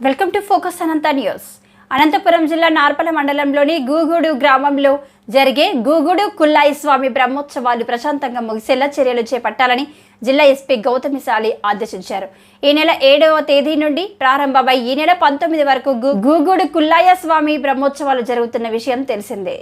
Welcome to focus Anantha news. Anantapur జిల్లా నార్పల మండలంలోని గూగుడు గ్రామంలో జరిగే గూగుడు కుల్లాయి స్వామి బ్రహ్మోత్సవాలు ప్రశాంతంగా ముగిసేలా చర్యలు చేపట్టాలని జిల్లా ఎస్పీ గౌతమిశాలి ఆదేశించారు. ఈ నెల ఏడవ తేదీ నుండి ప్రారంభమై ఈ నెల పంతొమ్మిది వరకు గూగుడు కుల్లాయ స్వామి బ్రహ్మోత్సవాలు జరుగుతున్న విషయం తెలిసిందే.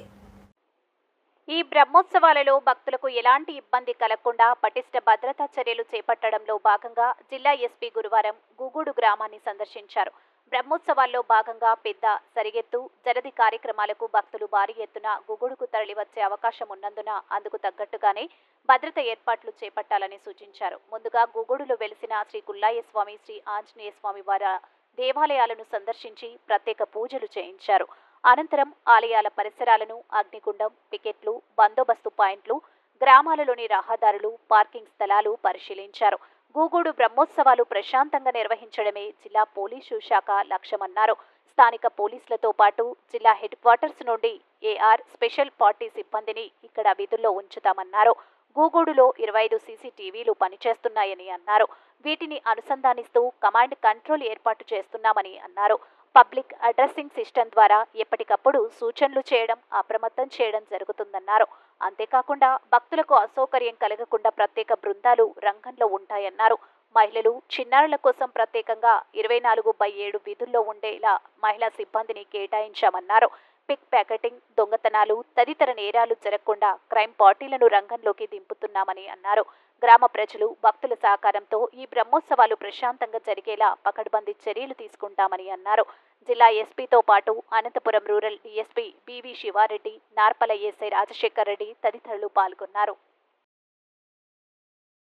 ఈ బ్రహ్మోత్సవాలలో భక్తులకు ఎలాంటి ఇబ్బంది కలగకుండా పటిష్ట భద్రతా చర్యలు చేపట్టడంలో భాగంగా జిల్లా ఎస్పీ గురువారం గుగూడు గ్రామాన్ని సందర్శించారు. బ్రహ్మోత్సవాల్లో భాగంగా పెద్ద సరిగెత్తు జరది కార్యక్రమాలకు భక్తులు భారీ ఎత్తున గుగుడుకు తరలివచ్చే అవకాశం ఉన్నందున అందుకు తగ్గట్టుగానే భద్రత ఏర్పాట్లు చేపట్టాలని సూచించారు. ముందుగా గుగుడులో వెలిసిన శ్రీ కుల్లాయ స్వామి శ్రీ ఆంజనేయ స్వామి వారి దేవాలయాలను సందర్శించి ప్రత్యేక పూజలు చేయించారు. అనంతరం ఆలయాల పరిసరాలను అగ్నిగుండం పికెట్లు బందోబస్తు పాయింట్లు గ్రామాలలోని రహదారులు పార్కింగ్ స్థలాలు పరిశీలించారు. గూగూడు బ్రహ్మోత్సవాలు ప్రశాంతంగా నిర్వహించడమే జిల్లా పోలీసు శాఖ లక్ష్యమన్నారు. స్థానిక పోలీసులతో పాటు జిల్లా హెడ్ క్వార్టర్స్ నుండి ఏఆర్ స్పెషల్ పార్టీ సిబ్బందిని ఇక్కడ విధుల్లో ఉంచుతామన్నారు. గూగూడులో ఇరవై ఐదు సీసీటీవీలు పనిచేస్తున్నాయని అన్నారు. వీటిని అనుసంధానిస్తూ కమాండ్ కంట్రోల్ ఏర్పాటు చేస్తున్నామని అన్నారు. పబ్లిక్ అడ్రస్సింగ్ సిస్టమ్ ద్వారా ఎప్పటికప్పుడు సూచనలు చేయడం అప్రమత్తం చేయడం జరుగుతుందన్నారు. అంతేకాకుండా భక్తులకు అసౌకర్యం కలగకుండా ప్రత్యేక బృందాలు రంగంలో ఉంటాయన్నారు. మహిళలు చిన్నారుల కోసం ప్రత్యేకంగా ఇరవై నాలుగు బై ఏడు విధుల్లో ఉండేలా మహిళా సిబ్బందిని కేటాయించామన్నారు. పిక్ ప్యాకెటింగ్ దొంగతనాలు తదితర నేరాలు జరగకుండా క్రైమ్ పార్టీలను రంగంలోకి దింపుతున్నామని అన్నారు. గ్రామ ప్రజలు భక్తుల సహకారంతో ఈ బ్రహ్మోత్సవాలు ప్రశాంతంగా జరిగేలా పకడ్బందీ చర్యలు తీసుకుంటామని అన్నారు. జిల్లా ఎస్పీతో పాటు Anantapur rural DSP BV Shiva Reddy Narpala SI Rajasekhar Reddy తదితరులు పాల్గొన్నారు.